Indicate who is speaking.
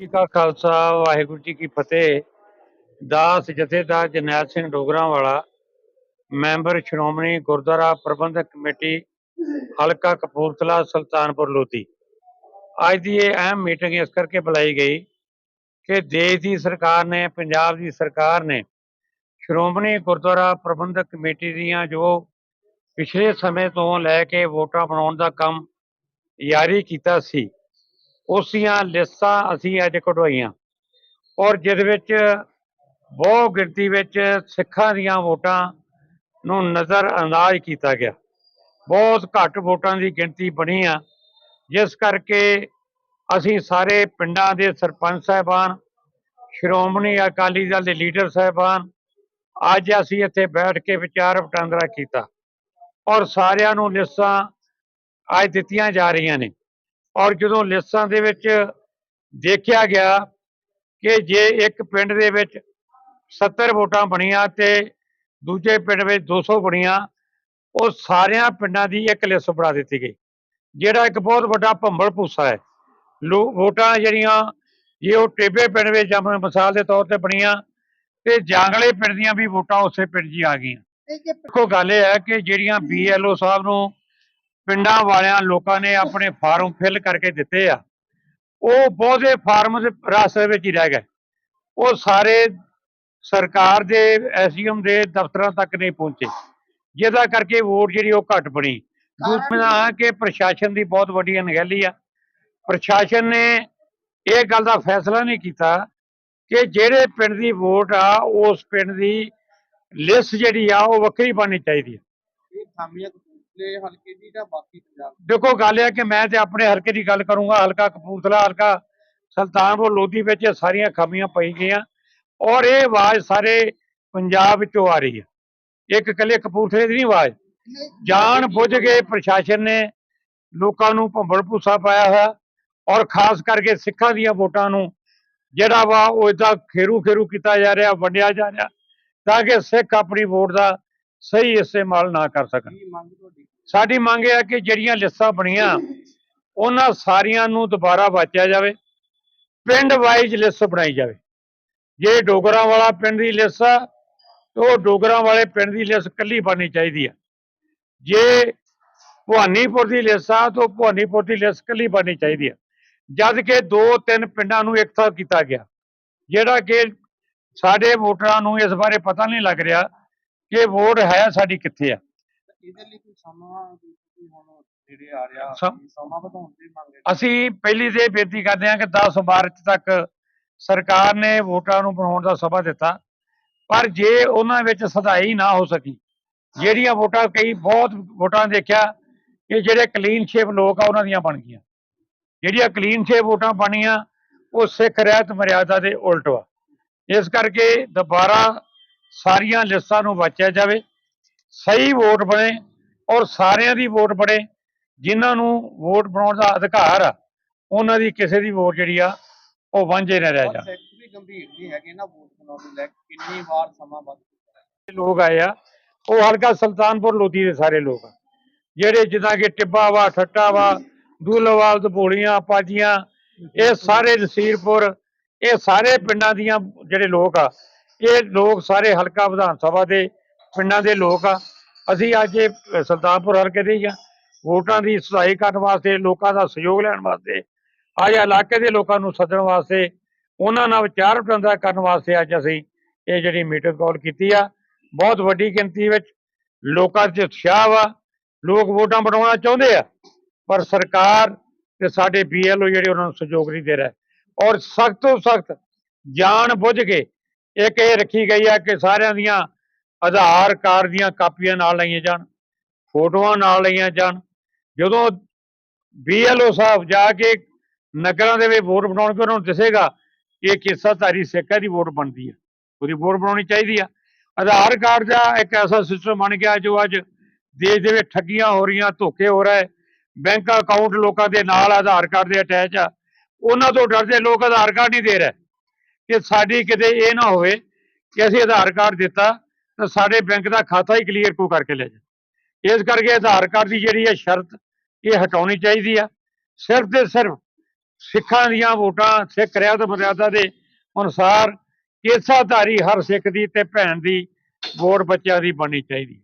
Speaker 1: ਜੀ ਕਾ ਖਾਲਸਾ, ਵਾਹਿਗੁਰੂ ਜੀ ਕੀ ਫਤਿਹ। ਦਾਸ ਜਥੇਦਾਰ ਜਰਨੈਲ ਸਿੰਘ ਡੋਗਰਾ ਵਾਲਾ ਮੈਂਬਰ ਸ਼੍ਰੋਮਣੀ ਗੁਰਦੁਆਰਾ ਪ੍ਰਬੰਧਕ ਕਮੇਟੀ, ਹਲਕਾ ਕਪੂਰਥਲਾ, ਸੁਲਤਾਨਪੁਰ, ਲੋਧੀ। ਅੱਜ ਦੀ ਇਹ ਅਹਿਮ ਮੀਟਿੰਗ ਇਸ ਕਰਕੇ ਬੁਲਾਈ ਗਈ ਕਿ ਦੇਸ਼ ਦੀ ਸਰਕਾਰ ਨੇ, ਪੰਜਾਬ ਦੀ ਸਰਕਾਰ ਨੇ ਸ਼੍ਰੋਮਣੀ ਗੁਰਦੁਆਰਾ ਪ੍ਰਬੰਧਕ ਕਮੇਟੀ ਦੀਆਂ ਜੋ ਪਿਛਲੇ ਸਮੇਂ ਤੋਂ ਲੈ ਕੇ ਵੋਟਾਂ ਬਣਾਉਣ ਦਾ ਕੰਮ ਜਾਰੀ ਕੀਤਾ ਸੀ। ਉਸ ਦੀਆਂ ਲਿਸਟਾਂ ਅਸੀਂ ਅੱਜ ਕਢਵਾਈਆਂ। ਔਰ ਜਿਹਦੇ ਵਿੱਚ ਬਹੁ ਗਿਣਤੀ ਵਿੱਚ ਸਿੱਖਾਂ ਦੀਆਂ ਵੋਟਾਂ ਨੂੰ ਨਜ਼ਰ ਅੰਦਾਜ਼ ਕੀਤਾ ਗਿਆ। ਬਹੁਤ ਘੱਟ ਵੋਟਾਂ ਦੀ ਗਿਣਤੀ ਬਣੀ ਆ। ਜਿਸ ਕਰਕੇ ਅਸੀਂ ਸਾਰੇ ਪਿੰਡਾਂ ਦੇ ਸਰਪੰਚ ਸਾਹਿਬਾਨ, ਸ਼੍ਰੋਮਣੀ ਅਕਾਲੀ ਦਲ ਦੇ ਲੀਡਰ ਸਾਹਿਬਾਨ, ਅੱਜ ਅਸੀਂ ਇੱਥੇ ਬੈਠ ਕੇ ਵਿਚਾਰ ਵਟਾਂਦਰਾ ਕੀਤਾ। ਔਰ ਸਾਰਿਆਂ ਨੂੰ ਲਿਸਟਾਂ ਅੱਜ ਦਿੱਤੀਆਂ ਜਾ ਰਹੀਆਂ ਨੇ। ਔਰ ਜਦੋਂ ਲਿਸਟਾਂ ਦੇ ਵਿੱਚ ਦੇਖਿਆ ਗਿਆ ਕਿ ਜੇ ਇੱਕ ਪਿੰਡ ਦੇ ਵਿੱਚ 70 ਵੋਟਾਂ ਬਣੀਆਂ ਤੇ ਦੂਜੇ ਪਿੰਡ ਵਿੱਚ 200 ਬਣੀਆਂ ਉਹ ਸਾਰਿਆਂ ਪਿੰਡਾਂ ਦੀ ਇੱਕ ਲਿਸਟ ਬਣਾ ਦਿੱਤੀ ਗਈ ਜਿਹੜਾ ਇੱਕ ਬਹੁਤ ਵੱਡਾ ਭੰਬਲ ਭੂਸਾ ਹੈ। ਵੋਟਾਂ ਜਿਹੜੀਆਂ ਜੇ ਉਹ ਟੇਬੇ ਪਿੰਡ ਵਿੱਚ ਜਿਵੇਂ ਮਿਸਾਲ ਦੇ ਤੌਰ ਤੇ ਬਣੀਆਂ ਤੇ ਜਾਂਗਲੇ ਪਿੰਡ ਦੀਆਂ ਵੀ ਵੋਟਾਂ ਉਸੇ ਪਿੰਡ 'ਚ ਆ ਗਈਆਂ। ਦੇਖੋ ਗੱਲ ਇਹ ਹੈ ਕਿ ਜਿਹੜੀਆਂ ਬੀਐਲਓ ਸਾਹਿਬ ਨੂੰ ਪਿੰਡਾਂ ਵਾਲਿਆਂ ਲੋਕਾਂ ਨੇ ਆਪਣੇ ਫਾਰਮ ਫਿਲ ਕਰਕੇ ਦਿੱਤੇ ਆ। ਉਹ ਬਹੁਤੇ ਫਾਰਮ ਰਸਤੇ ਵਿੱਚ ਹੀ ਰਹਿ ਗਏ। ਉਹ ਸਾਰੇ ਸਰਕਾਰ ਦੇ ਐਸਡੀਐਮ ਦੇ ਦਫ਼ਤਰਾਂ ਤੱਕ ਨਹੀਂ ਪਹੁੰਚੇ। ਜਿਹਦਾ ਕਰਕੇ ਵੋਟ ਜਿਹੜੀ ਉਹ ਘੱਟ ਬਣੀ। ਦੂਸਰਾ ਕਿ? ਪ੍ਰਸ਼ਾਸਨ ਦੀ ਬਹੁਤ ਵੱਡੀ ਅਣਗਹਿਲੀ ਆ। ਪ੍ਰਸ਼ਾਸਨ ਨੇ ਇਹ ਗੱਲ ਦਾ ਫੈਸਲਾ ਨਹੀਂ ਕੀਤਾ ਕਿ ਜਿਹੜੇ ਪਿੰਡ ਦੀ ਵੋਟ ਆ ਉਸ ਪਿੰਡ ਦੀ ਲਿਸਟ ਜਿਹੜੀ ਆ ਉਹ ਵੱਖਰੀ ਬਣਨੀ ਚਾਹੀਦੀ ਹੈ
Speaker 2: ਇਹ ਖਾਮੀਆਂ ਕਪੂਰਥਲੇ ਹਲਕੇ ਦੀ ਜਾਂ ਬਾਕੀ ਪੰਜਾਬ
Speaker 1: ਦੇਖੋ, ਗੱਲ ਹੈ ਕਿ ਮੈਂ ਤੇ ਆਪਣੇ ਹਲਕੇ ਦੀ ਗੱਲ ਕਰੂੰਗਾ, ਹਲਕਾ ਕਪੂਰਥਲਾ, ਹਲਕਾ ਸੁਲਤਾਨਪੁਰ, ਲੋਧੀ ਵਿੱਚ ਸਾਰੀਆਂ ਖਾਮੀਆਂ ਪਈ ਗਈਆਂ ਔਰ ਇਹ ਆਵਾਜ਼ ਸਾਰੇ ਪੰਜਾਬ ਵਿੱਚੋਂ ਆ ਰਹੀ ਹੈ। ਇੱਕ ਇਕੱਲੇ ਕਪੂਰਥਲੇ ਦੀ ਨਹੀਂ ਆਵਾਜ਼। ਜਾਣ ਬੁੱਝ ਕੇ ਪ੍ਰਸ਼ਾਸਨ ਨੇ ਲੋਕਾਂ ਨੂੰ ਭੰਬਲ ਭੂਸਾ ਪਾਇਆ ਹੋਇਆ ਔਰ ਖਾਸ ਕਰਕੇ ਸਿੱਖਾਂ ਦੀਆਂ ਵੋਟਾਂ ਨੂੰ ਜਿਹੜਾ ਵਾ ਉਹ ਇਦਾਂ ਖੇਰੂ ਖੇਰੂ ਕੀਤਾ ਜਾ ਰਿਹਾ, ਵੰਡਿਆ ਜਾ ਰਿਹਾ ਤਾਂ ਕਿ ਸਿੱਖ ਆਪਣੀ ਵੋਟ ਦਾ ਸਹੀ ਇਸਤੇਮਾਲ ਨਾ ਕਰ ਸਕਣ। ਸਾਡੀ ਮੰਗ ਇਹ ਹੈ ਕਿ ਜਿਹੜੀਆਂ ਲਿਸਟਾਂ ਬਣੀਆਂ ਉਹਨਾਂ ਸਾਰੀਆਂ ਨੂੰ ਦੁਬਾਰਾ ਵਾਚਿਆ ਜਾਵੇ ਪਿੰਡ ਵਾਈਜ਼ ਲਿਸਟ ਬਣਾਈ ਜਾਵੇ। ਜੇ ਡੋਗਰਾਂ ਵਾਲਾ ਪਿੰਡ ਦੀ ਲਿਸਟ ਆ ਉਹ ਡੋਗਰਾਂ ਵਾਲੇ ਪਿੰਡ ਦੀ ਲਿਸਟ ਕੱਲੀ ਬਣਨੀ ਚਾਹੀਦੀ ਆ। ਜੇ ਭਵਾਨੀਪੁਰ ਦੀ ਲਿਸਟ ਆ ਤਾਂ ਭਵਾਨੀਪੁਰ ਦੀ ਲਿਸਟ ਕੱਲੀ ਬਣਨੀ ਚਾਹੀਦੀ ਆ। ਜਦ ਕਿ ਦੋ ਤਿੰਨ ਪਿੰਡਾਂ ਨੂੰ ਇੱਕ ਸਾਥ ਕੀਤਾ ਗਿਆ ਜਿਹੜਾ ਕਿ ਸਾਡੇ ਵੋਟਰਾਂ ਨੂੰ ਇਸ ਬਾਰੇ ਪਤਾ ਨਹੀਂ ਲੱਗ ਰਿਹਾ ਕਿ ਵੋਟ ਹੈ ਸਾਡੀ ਕਿੱਥੇ ਆ?
Speaker 2: ਇਹਦੇ ਲਈ ਕੋਈ ਸਮਾਂ ਵੀ ਤੁਸੀਂ ਹੁਣ ਜਿਹੜੇ ਆ ਰਿਹਾ
Speaker 1: ਸਮ-
Speaker 2: ਵੀ ਸਮਾਂ ਵਧਾਉਣ ਦੀ ਮੰਗ ਹੈ
Speaker 1: ਅਸੀਂ ਪਹਿਲੀ ਤੇ ਇਹ ਬੇਨਤੀ ਕਰਦੇ ਹਾਂ ਕਿ 10 ਮਾਰਚ ਤੱਕ ਸਰਕਾਰ ਨੇ ਵੋਟਾਂ ਨੂੰ ਬਣਾਉਣ ਦਾ ਸਮਾਂ ਦਿੱਤਾ ਪਰ ਜੇ ਉਹਨਾਂ ਵਿੱਚ ਸਦਾਈ ਨਾ ਹੋ ਸਕੀ ਜਿਹੜੀਆਂ ਵੋਟਾਂ ਕਈ ਬਹੁਤ ਵੋਟਾਂ ਦੇਖਿਆ ਕਿ ਜਿਹੜੇ ਕਲੀਨ ਸ਼ੇਪ ਲੋਕ ਆ ਉਹਨਾਂ ਦੀਆਂ ਬਣ ਗਈਆਂ। ਜਿਹੜੀਆਂ ਕਲੀਨ ਸ਼ੇਪ ਵੋਟਾਂ ਬਣੀਆਂ ਉਹ ਸਿੱਖ ਰਹਿਤ ਮਰਿਆਦਾ ਦੇ ਉਲਟ ਵਾ। ਇਸ ਕਰਕੇ ਦੁਬਾਰਾ ਸਾਰੀਆਂ ਲਿਸਟਾਂ ਨੂੰ ਵਾਚਿਆ ਜਾਵੇ ਸਹੀ ਵੋਟ ਬਣੇ ਔਰ ਸਾਰਿਆਂ ਦੀ ਵੋਟ ਬਣੇ ਜਿਨ੍ਹਾਂ ਨੂੰ ਵੋਟ ਬਣਾਉਣ ਦਾ ਅਧਿਕਾਰ ਆ ਉਹਨਾਂ ਦੀ ਕਿਸੇ ਦੀ ਵੋਟ ਜਿਹੜੀ ਆ ਉਹ ਵਾਂਝੇ ਨਾ ਰਹਿ ਜਾ
Speaker 2: ਗੰਭੀਰ ਹੈਗੇ ਨਾ ਵੋਟ ਬਣਾਉਣ ਕਿੰਨੀ ਵਾਰ ਸਮਾਂ
Speaker 1: ਲੋਕ ਆਏ ਆ ਉਹ ਹਲਕਾ ਸੁਲਤਾਨਪੁਰ ਲੋਧੀ ਦੇ ਸਾਰੇ ਲੋਕ ਆ ਜਿਹੜੇ ਜਿੱਦਾਂ ਕਿ ਟਿੱਬਾ ਵਾ ਠੱਟਾ ਵਾ ਦੂਲਵਾਲ ਦਬੋਲੀਆਂ ਪਾਜੀਆਂ ਇਹ ਸਾਰੇ ਨਸੀਰਪੁਰ ਇਹ ਸਾਰੇ ਪਿੰਡਾਂ ਦੀਆਂ ਜਿਹੜੇ ਲੋਕ ਆ ਇਹ ਲੋਕ ਸਾਰੇ ਹਲਕਾ ਵਿਧਾਨ ਸਭਾ ਦੇ ਪਿੰਡਾਂ ਦੇ ਲੋਕ ਆ। ਅਸੀਂ ਅੱਜ ਇਹ ਸੁਲਤਾਨਪੁਰ ਹਲਕੇ ਦੇ ਹੀ ਆ। ਵੋਟਾਂ ਦੀ ਸੁਧਾਈ ਕਰਨ ਵਾਸਤੇ, ਲੋਕਾਂ ਦਾ ਸਹਿਯੋਗ ਲੈਣ ਵਾਸਤੇ ਅੱਜ ਇਲਾਕੇ ਦੇ ਲੋਕਾਂ ਨੂੰ ਸੱਦਣ ਵਾਸਤੇ, ਉਹਨਾਂ ਨਾਲ ਵਿਚਾਰ ਵਟਾਂਦਰਾ ਕਰਨ ਵਾਸਤੇ ਅੱਜ ਅਸੀਂ ਇਹ ਜਿਹੜੀ ਮੀਟਿੰਗ ਕਾਲ ਕੀਤੀ ਆ। ਬਹੁਤ ਵੱਡੀ ਗਿਣਤੀ ਵਿੱਚ ਲੋਕਾਂ 'ਚ ਉਤਸ਼ਾਹ ਵਾ। ਲੋਕ ਵੋਟਾਂ ਬਣਾਉਣਾ ਚਾਹੁੰਦੇ ਆ, ਪਰ ਸਰਕਾਰ ਤੇ ਸਾਡੇ ਬੀਐਲਓ ਜਿਹੜੇ ਉਹਨਾਂ ਨੂੰ ਸਹਿਯੋਗ ਨਹੀਂ ਦੇ ਰਿਹਾ। ਔਰ ਸਖਤ ਤੋਂ ਸਖਤ ਜਾਣ ਬੁੱਝ ਕੇ ਇੱਕ ਇਹ ਰੱਖੀ ਗਈ ਆ ਕਿ ਸਾਰਿਆਂ ਦੀਆਂ ਆਧਾਰ ਕਾਰਡ ਦੀਆਂ ਕਾਪੀਆਂ ਨਾਲ ਲਈਆਂ ਜਾਣ, ਫੋਟੋਆਂ ਨਾਲ ਲਈਆਂ ਜਾਣ। ਜਦੋਂ ਬੀਐਲਓ ਸਾਹਿਬ ਜਾ ਕੇ ਨਗਰਾਂ ਦੇ ਵਿੱਚ ਵੋਟ ਬਣਾਉਣ ਬਣਾਉਣਗੇ ਉਹਨਾਂ ਨੂੰ ਦੱਸੇਗਾ ਕਿ ਇਹ ਕਿੱਸਾਧਾਰੀ ਸਿੱਖਾਂ ਦੀ ਵੋਟ ਬਣਦੀ ਆ, ਉਹਦੀ ਵੋਟ ਬਣਾਉਣੀ ਚਾਹੀਦੀ ਆ। ਆਧਾਰ ਕਾਰਡ ਦਾ ਇੱਕ ਐਸਾ ਸਿਸਟਮ ਬਣ ਗਿਆ ਜੋ ਅੱਜ ਦੇਸ਼ ਦੇ ਵਿੱਚ ਠੱਗੀਆਂ ਹੋ ਰਹੀਆਂ, ਧੋਖੇ ਹੋ ਰਹੇ, ਬੈਂਕ ਅਕਾਊਂਟ ਲੋਕਾਂ ਦੇ ਨਾਲ ਆਧਾਰ ਕਾਰਡ ਦੇ ਅਟੈਚ ਆ। ਉਹਨਾਂ ਤੋਂ ਡਰਦੇ ਲੋਕ ਆਧਾਰ ਕਾਰਡ ਨਹੀਂ ਦੇ ਰਹੇ। ਕਿ ਸਾਡੀ ਕਿਤੇ ਇਹ ਨਾ ਹੋਵੇ ਕਿ ਅਸੀਂ ਆਧਾਰ ਕਾਰਡ ਦਿੱਤਾ, ਤਾਂ ਸਾਡੇ ਬੈਂਕ ਦਾ ਖਾਤਾ ਹੀ ਕਲੀਅਰ ਕੋ ਕਰਕੇ ਲੈ ਜਾ ਇਸ ਕਰਕੇ ਆਧਾਰ ਕਾਰਡ ਦੀ ਜਿਹੜੀ ਹੈ ਸ਼ਰਤ, ਇਹ ਹਟਾਉਣੀ ਚਾਹੀਦੀ ਆ। ਸਿਰਫ ਤੇ ਸਿਰਫ ਸਿੱਖਾਂ ਦੀਆਂ ਵੋਟਾਂ ਸਿੱਖ ਰਿਆਤ ਮਰਿਆਦਾ ਦੇ ਅਨੁਸਾਰ ਕੇਸਾਧਾਰੀ ਹਰ ਸਿੱਖ ਦੀ ਤੇ ਭੈਣ ਦੀ ਵੋਟ ਬੱਚਿਆਂ ਦੀ ਬਣਨੀ ਚਾਹੀਦੀ